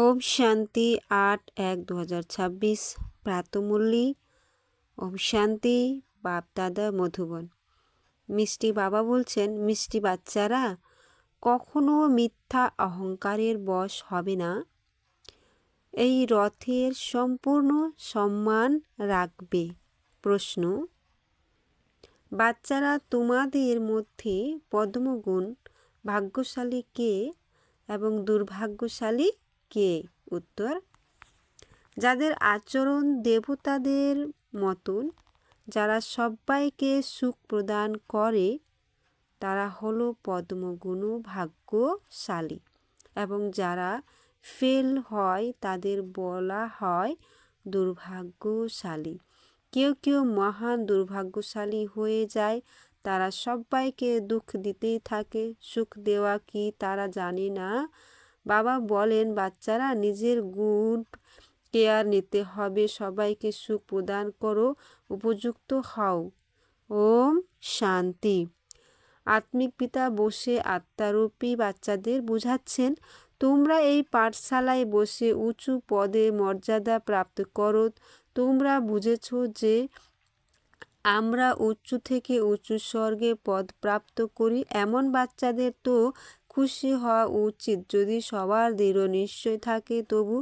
ওম শান্তি আট এক দু হাজার ছাব্বিশ। প্রাতমূল্যী। ওম শান্তি। বাপ দাদা মধুবন। মিষ্টি বাবা বলছেন, মিষ্টি বাচ্চারা, কখনো মিথ্যা অহংকারের বশ হবে না। এই রথের সম্পূর্ণ সম্মান রাখবে। প্রশ্ন। বাচ্চারা তোমাদের মধ্যে পদ্মগুণ ভাগ্যশালী কে এবং দুর্ভাগ্যশালী কে? উত্তর, যাদের আচরণ দেবতাদের মতন, যারা সবাইকে সুখ প্রদান করে, তারা হলো পদ্মগুণ ভাগ্যশালী এবং যারা ফেল হয়, তাদের বলা হয় দুর্ভাগ্যশালী। কেউ কেউ মহান দুর্ভাগ্যশালী হয়ে যায়, তারা সবাইকে দুঃখ দিতেই থাকে, সুখ দেওয়া কি তারা জানে না বাবা বলেন, বাচ্চারা নিজের গুড কেয়ার নিতে হবে। সবাইকে সুখ প্রদান করো, উপযুক্ত হও। ওম শান্তি। আত্মিক পিতা বসে আত্মারূপী বাচ্চাদের বুঝাচ্ছেন, তোমরা এই পাঠশালায় বসে উঁচু পদে মর্যাদা প্রাপ্ত করো। তোমরা বুঝেছ যে আমরা উঁচু থেকে উঁচু স্বর্গে পদ প্রাপ্ত করি। এমন বাচ্চাদের তো খুশি হওয়া উচিত। যদি সবার দৃঢ় নিশ্চয় থাকে, তবু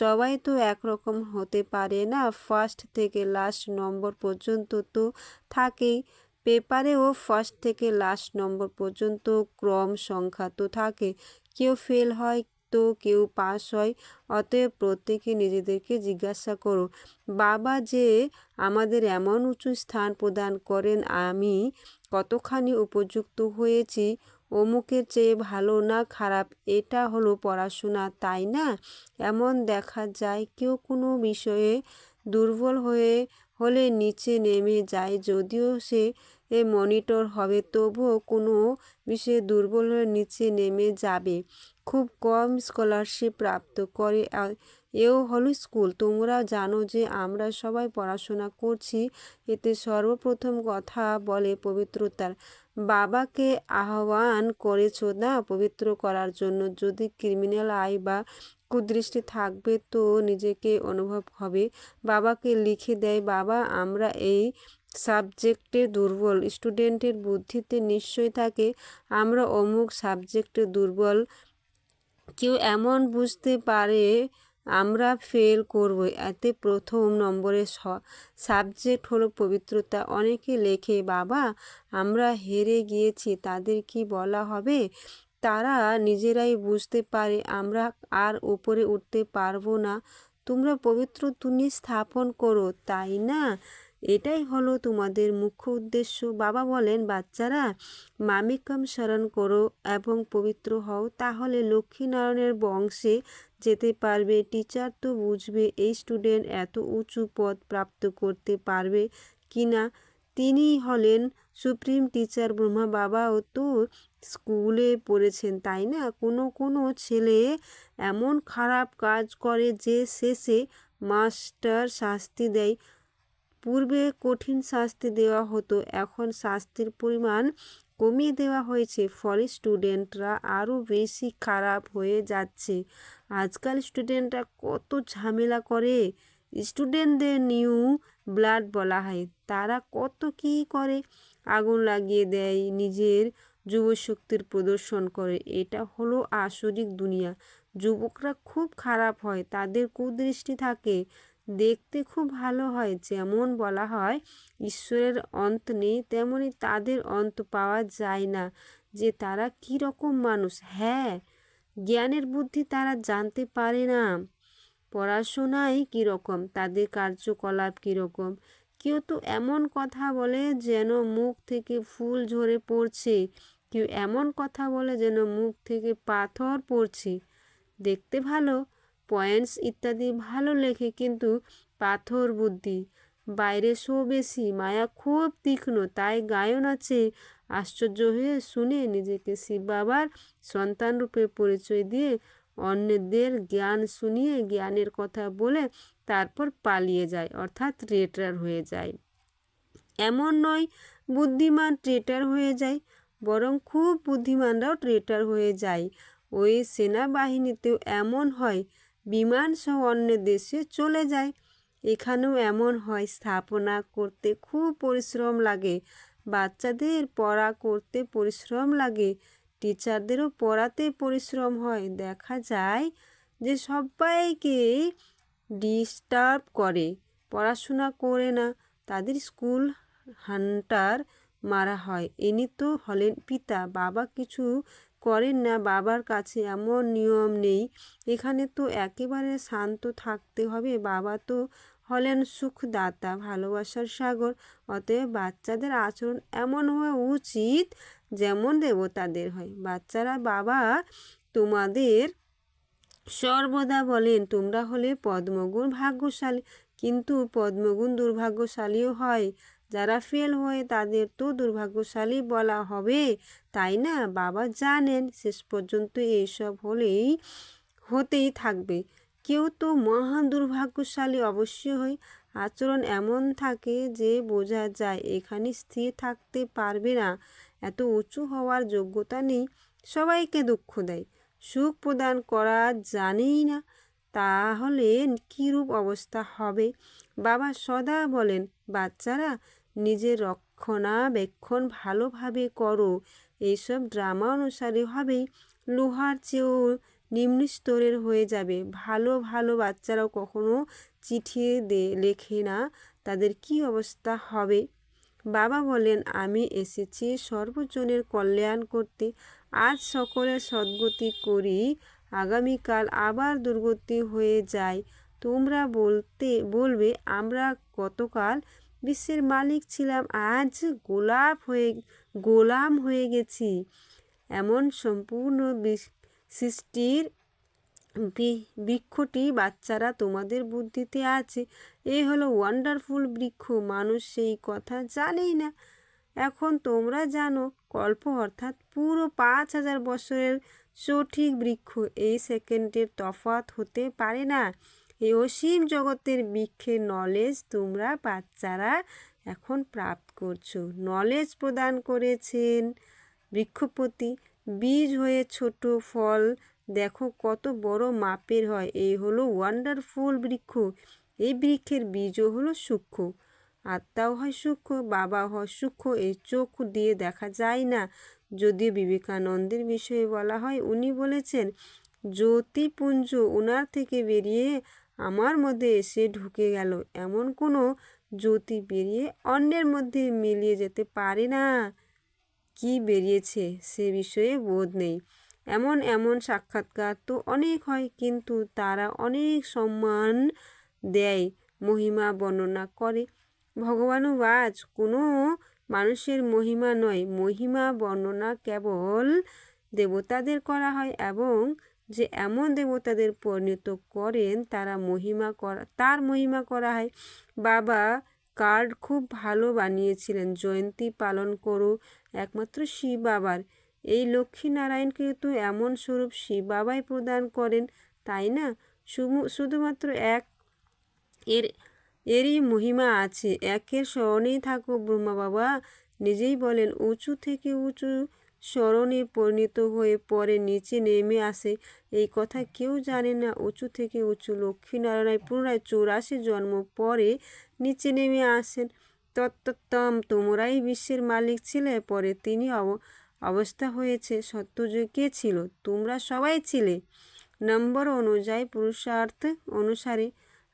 সবাই তো একরকম হতে পারে না। ফার্স্ট থেকে লাস্ট নম্বর পর্যন্ত তো থাকেই। পেপারেও ফার্স্ট থেকে লাস্ট নম্বর পর্যন্ত ক্রম সংখ্যা তো থাকে। কেউ ফেল হয় তো কেউ পাস হয়। অতএব প্রত্যেকে নিজেদেরকে জিজ্ঞাসা করো, বাবা যে আমাদের এমন উঁচু স্থান প্রদান করেন, আমি কতখানি উপযুক্ত হয়েছি? অমুকের চেয়ে ভালো না খারাপ, এটা হলো পড়াশোনা, তাই না? এমন দেখা যায় কেউ কোনো বিষয়ে দুর্বল হয়ে হলে নিচে নেমে যায়, যদিও সে এ মনিটর হবে, তবুও কোনো বিষয়ে দুর্বল হয়ে নিচে নেমে যাবে। খুব কম স্কলারশিপ প্রাপ্ত করে এও হলো স্কুল। তোমরা জানো যে আমরা সবাই পড়াশোনা করছি, এতে সর্বপ্রথম কথা বলে পবিত্রতার। বাবাকে আহ্বান করেছ না পবিত্র করার জন্য? যদি ক্রিমিনাল আয় বা কুদৃষ্টি থাকবে তো নিজেকে অনুভব হবে। বাবাকে লিখে দেয়, বাবা, আমরা এই সাবজেক্টে দুর্বল। স্টুডেন্টের বুদ্ধিতে নিশ্চয় থাকে। আমরা অমুক সাবজেক্টে দুর্বল। কেউ এমন বুঝতে পারে আমরা ফেল করব। এতে প্রথম নম্বরের সাবজেক্ট হলো পবিত্রতা। অনেকে লেখে, বাবা, আমরা হেরে গিয়েছি, তাদের কি বলা হবে? তারা নিজেরাই বুঝতে পারে, আমরা আর উপরে উঠতে পারব না। তোমরা পবিত্র তুমি স্থাপন করো, তাই না? এটাই হলো তোমাদের মুখ্য উদ্দেশ্য। বাবা বলেন, বাচ্চারা, মামিকম স্মরণ করো এবং পবিত্র হও। তাহলে লক্ষ্মীনারায়ণের বংশে যেতে পারবে। টিচার তো বুঝবে এই স্টুডেন্ট এত উঁচু পদ প্রাপ্ত করতে পারবে কি না তিনি হলেন সুপ্রিম টিচার ব্রহ্মা বাবাও তো স্কুলে পড়েছেন, তাই না? কোনো কোনো ছেলে এমন খারাপ কাজ করে যে শেষে মাস্টার শাস্তি দেয়। পূর্বে কঠিন শাস্তি দেওয়া হতো। এখন শাস্তির পরিমাণ কমিয়ে দেওয়া হয়েছে। ফলে স্টুডেন্টরা আরও বেশি খারাপ হয়ে যাচ্ছে। আজকাল স্টুডেন্টরা কত ঝামেলা করে। স্টুডেন্টদের নিউ ব্লাড বলা হয়। তারা কত কী করে? আগুন লাগিয়ে দেয়, নিজের যুবশক্তির প্রদর্শন করে। এটা হলো আসরিক দুনিয়া। যুবকরা খুব খারাপ হয়, তাদের কুদৃষ্টি থাকে। দেখতে খুব ভালো হয়, যেমন বলা হয়, ঈশ্বরের অন্ত নেই, তেমনি তাদের অন্ত পাওয়া যায় না, যে তারা কী রকম মানুষ? হ্যাঁ জ্ঞানের বুদ্ধি তারা জানতে পারে না। পড়াশোনায় কীরকম তাদের কার্যকলাপ কীরকম কেউ তো এমন কথা বলে যেন মুখ থেকে ফুল ঝরে পড়ছে, কেউ এমন কথা বলে যেন মুখ থেকে পাথর পড়ছে। দেখতে ভালো পয়েন্টস ইত্যাদি ভালো লেখে কিন্তু পাথর বুদ্ধি। বাইরে শো বেশি, মায়া খুব তীক্ষ্ণ, তাই গায়ন আছে। আশ্চর্য হয়ে শুনে নিজেকে শিব বাবার সন্তান রূপে পরিচয় দিয়ে অন্যদের জ্ঞান শুনিয়ে জ্ঞানের কথা বলে তারপর পালিয়ে যায়, অর্থাৎ ট্রেটার হয়ে যায়। এমন নয়, বুদ্ধিমান ট্রেটার হয়ে যায়, বরং খুব বুদ্ধিমানরাও ট্রেটার হয়ে যায়। ওই সেনাবাহিনীতেও এমন হয় বিমান সহ অন্য দেশে চলে যায়। এখানেও এমন হয়, স্থাপনা করতে খুব পরিশ্রম লাগে, বাচ্চাদের পড়া করতে পরিশ্রম লাগে, টিচারদেরও পড়াতে পরিশ্রম হয়। দেখা যায় যে সবাইকে ডিস্টার্ব করে, পড়াশোনা করে না, তাদের স্কুল হান্টার মারা হয়। ইনি তো হলেন পিতা, বাবা কিছু করেন না, বাবার কাছে এমন নিয়ম নেই। এখানে তো একেবারে শান্ত থাকতে হবে। বাবা তো হলেন সুখদাতা, ভালোবাসার সাগর। অতএব বাচ্চাদের আচরণ এমন হওয়া উচিত যেমন দেবতাদের হয়। বাচ্চারা, বাবা, তোমাদের সর্বদা বলেন, তোমরা হলে পদ্মগুণ ভাগ্যশালী। কিন্তু পদ্মগুণ দুর্ভাগ্যশালীও হয়। যারা ফেল হয়ে তাদের তো দুর্ভাগ্যশালী বলা হবে। তাই না? বাবা জানেন শেষ পর্যন্ত এইসব হলেই হতেই থাকবে। কেউ তো মহান দুর্ভাগ্যশালী অবশ্যই। হয় আচরণ এমন থাকে যে বোঝা যায় এখানে স্থির থাকতে পারবে না। এত উঁচু হওয়ার যোগ্যতা নেই। সবাইকে দুঃখ দেয়। সুখ প্রদান করা জানেই না তাহলে কীরূপ অবস্থা হবে? বাবা সদা বলেন, বাচ্চারা নিজের রক্ষণাবেক্ষণ ভালোভাবে করো। এইসব ড্রামা অনুসারে হবেই লোহার চেয়েও নিম্ন স্তরের হয়ে যাবে। ভালো ভালো বাচ্চারাও কখনো চিঠি দে, লেখে না তাদের কি অবস্থা হবে। বাবা বলেন, আমি এসেছি সর্বজনের কল্যাণ করতে। আজ সকলের সদ্গতি করি। আগামীকাল আবার দুর্গতি হয়ে যায়। তোমরা বলতে, বলবে, আমরা গতকাল বিশ্বের মালিক ছিলাম, আজ গোলাপ হয়ে, গোলাম হয়ে গেছি। এমন সম্পূর্ণ সৃষ্টির বৃক্ষটি বাচ্চারা তোমাদের বুদ্ধিতে আছে। এ হলো ওয়ান্ডারফুল বৃক্ষ, মানুষ সেই কথা জানেই না। এখন তোমরা জানো, কল্প অর্থাৎ পুরো পাঁচ হাজার বছরের সঠিক বৃক্ষ এই সেকেন্ডের তফাত হতে পারে না। এই অসীম জগতের বৃক্ষের নলেজ তোমরা বাচ্চারা এখন প্রাপ্ত করছ। নলেজ প্রদান করেছেন বৃক্ষপতি। বীজ হয়ে ছোট ফল, দেখো কত বড় মাপের হয়। এই হলো ওয়ান্ডারফুল বৃক্ষ। এই বৃক্ষের বীজও হলো সূক্ষ্ম। আত্মাও হয় সূক্ষ্ম বাবা হয় সূক্ষ্ম। এই চোখ দিয়ে দেখা যায় না। যদিও বিবেকানন্দের বিষয়ে বলা হয়, উনি বলেছেন, জ্যোতিপুঞ্জ ওনার থেকে বেরিয়ে আমার মধ্যে এসে ঢুকে গেল। এমন কোনো জ্যোতি বেরিয়ে অন্যের মধ্যে মিলিয়ে যেতে পারে না। কি বেরিয়েছে সে বিষয়ে বোধ নেই। এমন এমন সাক্ষাৎকার তো অনেক হয়, কিন্তু তারা অনেক সম্মান দেয়, মহিমা বর্ণনা করে। ভগবানও আজ কোনো মানুষের মহিমা নয়। মহিমা বর্ণনা কেবল দেবতাদের করা হয় এবং যে এমন দেবতাদের পরিণত করেন, তারা মহিমা করা, তার মহিমা করা হয়। বাবা কার্ড খুব ভালো বানিয়েছিলেন, জয়ন্তী পালন করো একমাত্র শিব বাবার। এই লক্ষ্মীনারায়ণকে তো এমন স্বরূপ শিব বাবাই প্রদান করেন, তাই না? শুধুমাত্র এক এর, এরই মহিমা আছে। একের স্মরণেই থাকো ব্রহ্মা বাবা। নিজেই বলেন, উঁচু থেকে উঁচু স্মরণে পরিণত হয়ে পরে নিচে নেমে আসে। এই কথা কেউ জানে না। উঁচু থেকে উঁচু লক্ষ্মীনারায়ণ পুনরায় চৌরাশি জন্ম পরে নিচে নেমে আসেন। তত্তম তোমরাই বিশ্বের মালিক ছিলে। পরে তিনি অব, অবস্থা হয়েছে। সত্যযুগ কে ছিল? তোমরা সবাই ছিলে। নম্বর অনুযায়ী পুরুষার্থ অনুসারে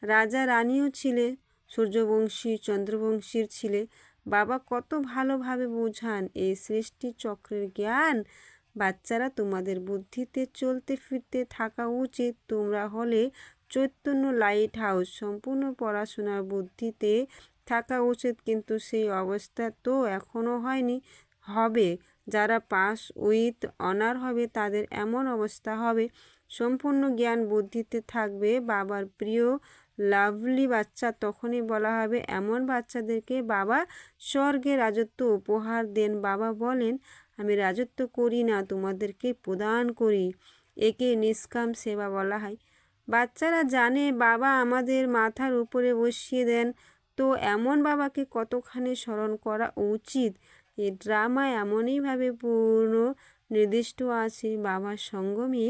রাজা রানীও ছিলে, সূর্যবংশী, চন্দ্রবংশীর ছিলে। বাবা কত ভালোভাবে বোঝান এই সৃষ্টি চক্রের জ্ঞান। বাচ্চারা তোমাদের বুদ্ধিতে চলতে ফিরতে থাকা উচিত। তোমরা হলে চৈতন্য লাইট হাউস সম্পূর্ণ পড়াশোনার বুদ্ধিতে থাকা উচিত। কিন্তু সেই অবস্থা তো এখনও হয়নি। হবে, যারা পাস উইথ অনার হবে, তাদের এমন অবস্থা হবে। সম্পূর্ণ জ্ঞান বুদ্ধিতে থাকবে। বাবার প্রিয় লাভলি বাচ্চা তখনই বলা হবে, এমন বাচ্চাদেরকে বাবা স্বর্গে রাজত্ব উপহার দেন। বাবা বলেন, আমি রাজত্ব করি না, তোমাদেরকে প্রদান করি। একে নিষ্কাম সেবা বলা হয়। বাচ্চারা জানে, বাবা আমাদের মাথার উপরে বসিয়ে দেন। তো এমন বাবাকে কতখানি স্মরণ করা উচিত? এই ড্রামা এমনইভাবে পূর্ণ নির্দিষ্ট আছে, বাবার সঙ্গমে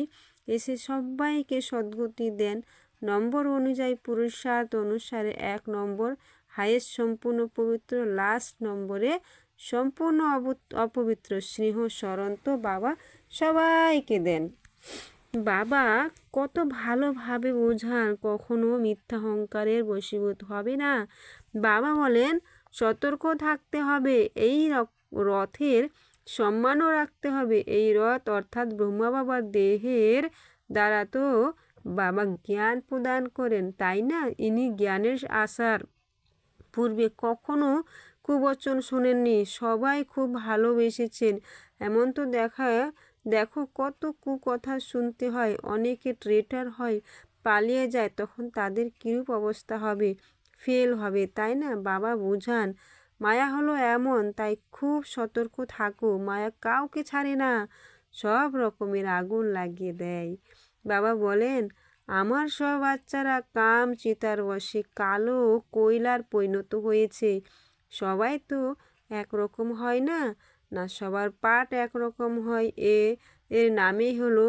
এসে সবাইকে সদ্গতি দেন। নম্বর অনুযায়ী পুরুষার্থ অনুসারে এক নম্বর হাইয়েস্ট সম্পূর্ণ পবিত্র লাস্ট নম্বরে সম্পূর্ণ অপবিত্র স্নেহ সরন্ত বাবা সবাইকে দেন। বাবা কত ভালোভাবে বোঝান কখনো মিথ্যা অহংকারের বশীভূত হবে না। বাবা বলেন, সতর্ক থাকতে হবে, এই রথের সম্মানও রাখতে হবে। এই রথ অর্থাৎ ব্রহ্মা বাবার দেহের দ্বারা তো বাবা জ্ঞান প্রদান করেন, তাই না? ইনি জ্ঞানের আসার পূর্বে কখনো কুবচন শোনেননি। সবাই খুব ভালোবেসেছেন। এমন তো দেখা, দেখো কত কুকথা শুনতে হয়। অনেকে ট্রেটার হয়, পালিয়ে যায়, তখন তাদের কিরূপ অবস্থা হবে? ফেল হবে, তাই না? বাবা বুঝান, মায়া হলো এমন, তাই খুব সতর্ক থাকো। মায়া কাউকে ছাড়ে না। সব রকমের আগুন লাগিয়ে দেয়। বাবা বলেন, আমার সব বাচ্চারা কাম, চিতার বসে কালো কয়লার পরিণত হয়েছে। সবাই তো একরকম হয় না না সবার পাঠ একরকম হয়। এ, এর নামেই হলো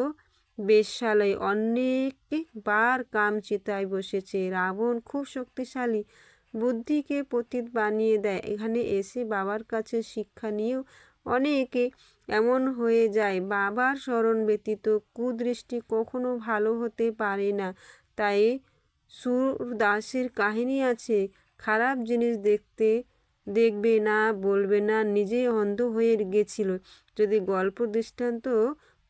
বেশ্যালয় অনেকবার কাম, চিতায় বসেছে। রাবণ খুব শক্তিশালী। বুদ্ধিকে পতীত বানিয়ে দেয়। এখানে এসে বাবার কাছে শিক্ষা নিয়েও অনেকে এমন হয়ে যায়। বাবার স্মরণ ব্যতীত কুদৃষ্টি কখনো ভালো হতে পারে না। তাই সুরদাসের কাহিনী আছে, খারাপ জিনিস দেখতে দেখবে না, বলবে না, নিজেই অন্ধ হয়ে গেছিল। যদি গল্প দৃষ্টান্ত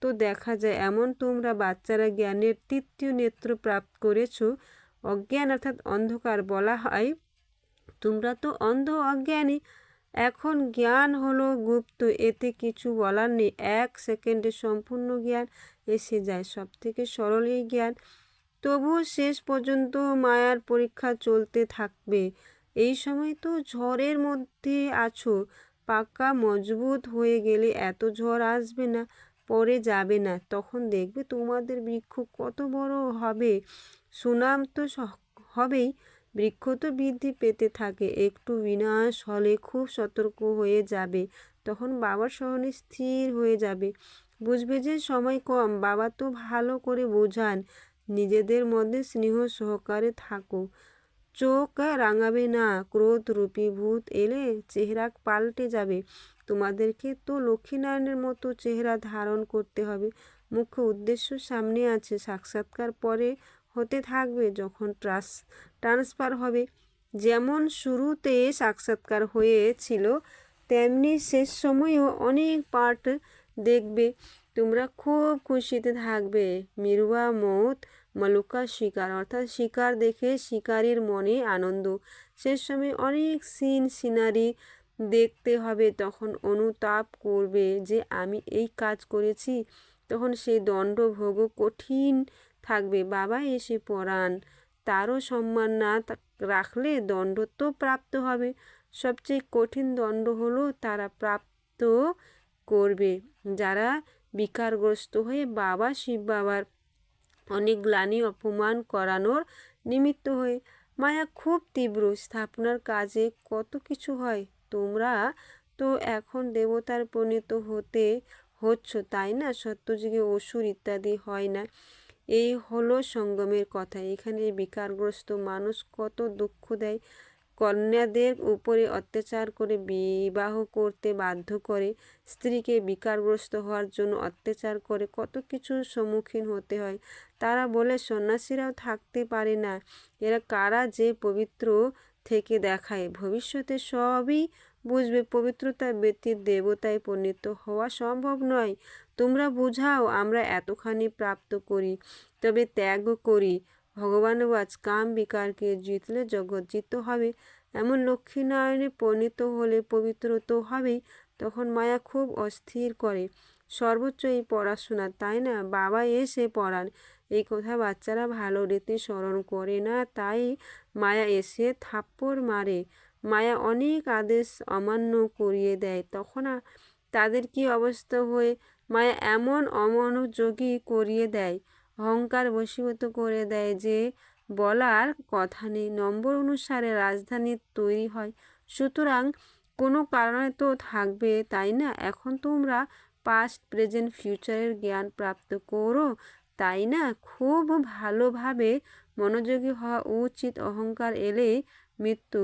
তো দেখা যায়, এমন তোমরা বাচ্চারা জ্ঞানের তৃতীয় নেত্র প্রাপ্ত করেছ। অজ্ঞান অর্থাৎ অন্ধকার বলা হয়। তোমরা তো অন্ধ অজ্ঞানী। এখন জ্ঞান হলো গুপ্ত, এতে কিছু বলার নেই। এক সেকেন্ডে সম্পূর্ণ জ্ঞান এসে যায় সব থেকে সরল এই জ্ঞান। তবুও শেষ পর্যন্ত মায়ার পরীক্ষা চলতে থাকবে। এই সময় তো ঝড়ের মধ্যে আছো পাক্কা মজবুত হয়ে গেলে এত ঝড় আসবে না, পরে যাবে না। তখন দেখবে তোমাদের বৃক্ষ কত বড় হবে। সুনাম তো হবেই। বৃক্ষ তো বৃদ্ধি পেতে থাকে, একটু বিনাশ হলে খুব সতর্ক হয়ে যাবে, তখন বাবার স্মরণে স্থির হয়ে যাবে। বুঝবে যে সময় কম, বাবা তো ভালো করে বোঝান, নিজেদের মধ্যে স্নেহ সহকারে থাকো। চোখ রাঙাবে না, ক্রোধ রূপী ভূত এলে চেহারা পাল্টে যাবে। তোমাদেরকে তো লক্ষ্মীনারায়ণের মতো চেহারা ধারণ করতে হবে। মুখ্য উদ্দেশ্য সামনে আছে, সাক্ষাৎকার পরে হতে থাকবে যখন ট্রাস, ট্রান্সফার হবে। যেমন শুরুতে সাক্ষাৎকার হয়েছিল, তেমনি শেষ সময়েও অনেক পার্ট দেখবে। তোমরা খুব খুশিতে থাকবে। মিরুয়া মৌত, মলুকা শিকার, অর্থাৎ শিকার দেখে শিকারীর মনে আনন্দ। শেষ সময় অনেক সিন সিনারি দেখতে হবে। তখন অনুতাপ করবে যে, আমি এই কাজ করেছি। তখন সেই দণ্ড ভোগ কঠিন থাকবে। বাবা এসে পড়ান। তারও সম্মান না রাখলে দণ্ড তো প্রাপ্ত হবে। সবচেয়ে কঠিন দণ্ড হলো তারা প্রাপ্ত করবে। যারা বিকারগ্রস্ত হয়ে বাবা, শিব বাবার অনেক গ্লানি অপমান করানোর নিমিত্ত হয়ে মায়া খুব তীব্র। স্থাপনার কাজে কত কিছু হয়? তোমরা তো এখন দেবতার পরিণত হতে হচ্ছ, তাই না? সত্যযুগে অসুর ইত্যাদি হয় না। এই হলো সঙ্গমের কথা। এখানে বিকারগ্রস্ত মানুষ কত দুঃখ দেয়। কন্যাদের উপরে অত্যাচার করে, বিবাহ করতে বাধ্য করে। স্ত্রীকে বিকারগ্রস্ত হওয়ার জন্য অত্যাচার করে। কত কিছুর সম্মুখীন হতে হয়। তারা বলে, সন্ন্যাসীরাও থাকতে পারে না। এরা কারা যে পবিত্র থেকে দেখায়। ভবিষ্যতে সবই বুঝবে। পবিত্রতা ব্যতীত দেবতায় পরিণত হওয়া সম্ভব নয়। তোমরা বুঝাও, আমরা এতখানি প্রাপ্ত করি, তবে ত্যাগ করি। ভগবানবাজ কাম বিকারকে জিতলে জগৎ জিত হবে। এমন লক্ষ্মীনারায়ণে পরিণত হলে পবিত্র তো হবেই, তখন মায়া খুব অস্থির করে। সর্বোচ্চ এই পড়াশোনা, তাই না? বাবা এসে পড়ান। এই কথা বাচ্চারা ভালো রীতি স্মরণ করে না, তাই মায়া এসে থাপ্পড় মারে। মায়া অনেক আদেশ অমান্য করিয়ে দেয়, তখন তাদের কি অবস্থা হয়ে মায়া এমন অমনোযোগী করিয়ে দেয়, অহংকার বশীভূত করে দেয় যে বলার কথা নেই। নম্বর অনুসারে রাজধানী তৈরি হয়। সুতরাং কোনো কারণে তো থাকবে, তাই না? এখন তোমরা পাস্ট প্রেজেন্ট ফিউচারের জ্ঞান প্রাপ্ত করো, তাই না? খুব ভালোভাবে মনোযোগী হওয়া উচিত অহংকার এলে মৃত্যু।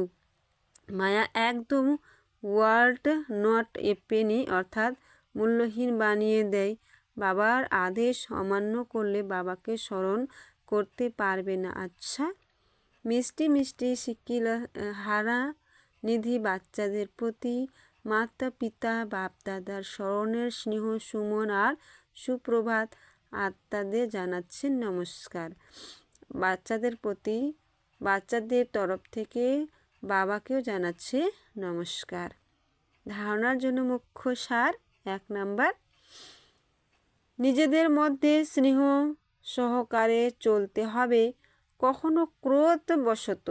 মায়া একদম ওয়ার্ল্ড নট এ পেনি অর্থাৎ মূল্যহীন বানিয়ে দেয়। বাবার আদেশ অমান্য করলে বাবাকে স্মরণ করতে পারবে না। আচ্ছা মিষ্টি মিষ্টি শিকিল হারা নিধি বাচ্চাদের প্রতি মাতা, পিতা, বাপ, দাদার স্মরণের স্নেহ, সুমন আর সুপ্রভাত আত্মাদের জানাচ্ছেন নমস্কার। বাচ্চাদের প্রতি, বাচ্চাদের তরফ থেকে বাবাকেও জানাচ্ছে নমস্কার। ধারণার জন্য মুখ্য সার এক নাম্বার। নিজেদের মধ্যে স্নেহ সহকারে চলতে হবে, কখনো ক্রোধবশত।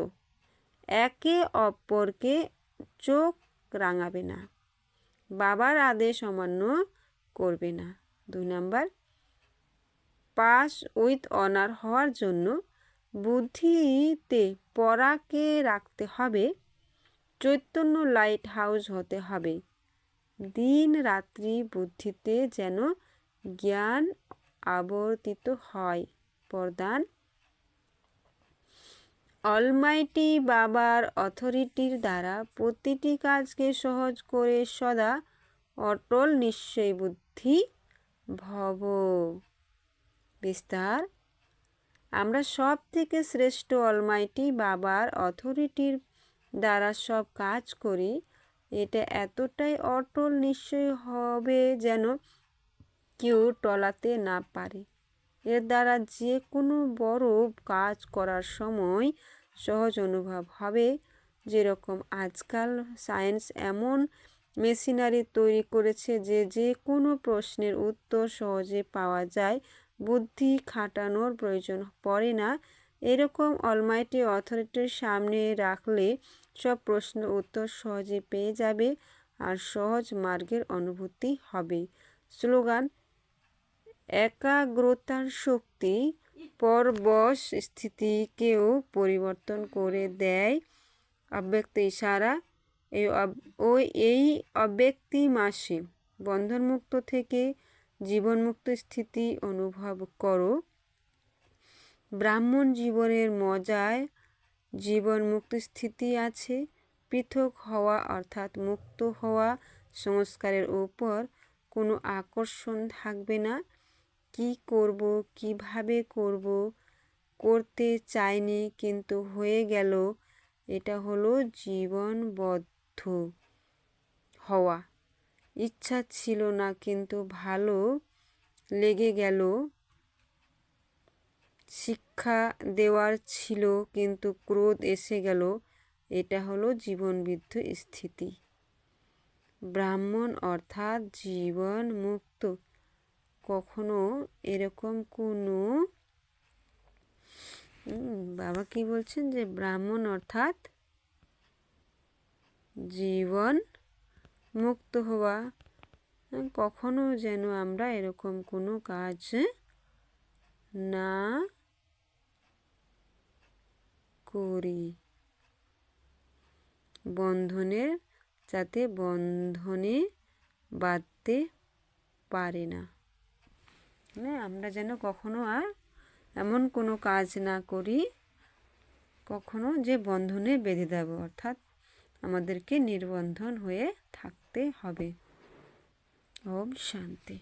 একে অপরকে চোখ রাঙাবে না, বাবার আদেশ অমান্য করবে না। দুই নাম্বার, পাস উইথ অনার হওয়ার জন্য বুদ্ধিতে পড়াকে রাখতে হবে, চৈতন্য লাইট হাউস হতে হবে। দিন রাত্রি বুদ্ধিতে যেন জ্ঞান আবর্তিত হয়। প্রদান অলমাইটি বাবার অথরিটির দ্বারা প্রতিটি কাজকে সহজ করে সদা অটল নিশ্চয় বুদ্ধি ভব। বিস্তার, আমরা সব থেকে শ্রেষ্ঠ অলমাইটি বাবার অথরিটির দ্বারা সব কাজ করি এটা এতটাই অটল নিশ্চয় হবে যেন কেউ টলাতে না পারে। এর দ্বারা যে কোনো বড় কাজ করার সময় সহজ অনুভব হবে। যেরকম আজকাল সায়েন্স এমন মেশিনারি তৈরি করেছে যে যে কোনো প্রশ্নের উত্তর সহজে পাওয়া যায়, বুদ্ধি খাটানোর প্রয়োজন পড়ে না। এরকম অলমাইটি অথরিটির সামনে রাখলে সব প্রশ্নের উত্তর সহজে পেয়ে যাবে আর সহজ মার্গের অনুভূতি হবে। স্লোগান, একাগ্রতার শক্তি পরবশ স্থিতিকেও পরিবর্তন করে দেয় অব্যক্ত ইশারা। এই ওই এই অব্যক্তি মাসে বন্ধনমুক্ত থেকে জীবনমুক্ত স্থিতি অনুভব করো। ব্রাহ্মণ জীবনের মজায় জীবনমুক্ত স্থিতি আছে। পৃথক হওয়া অর্থাৎ মুক্ত হওয়া সংস্কারের উপর কোনো আকর্ষণ থাকবে না। কি করব, কীভাবে করব, করতে চাইনি কিন্তু হয়ে গেল, এটা হলো জীবনবদ্ধ হওয়া। ইচ্ছা ছিল না কিন্তু ভালো লেগে গেল। শিক্ষা দেওয়ার ছিল, কিন্তু ক্রোধ এসে গেল। এটা হলো জীবনবিদ্ধ স্থিতি। ব্রাহ্মণ অর্থাৎ জীবন মুক্ত কখনো এরকম কোনো বাবা কি বলছেন যে ব্রাহ্মণ অর্থাৎ জীবন মুক্ত হওয়া? কখনো যেন আমরা এরকম কোনো কাজ না করি। বন্ধনের যাতে বন্ধনে বাঁধতে পারে না। হ্যাঁ আমরা যেন কখনো আর এমন কোনো কাজ না করি, কখনো যে বন্ধনে বেঁধে দেব, অর্থাৎ আমাদেরকে নির্বন্ধন হয়ে থাকতে হবে। ওম শান্তি।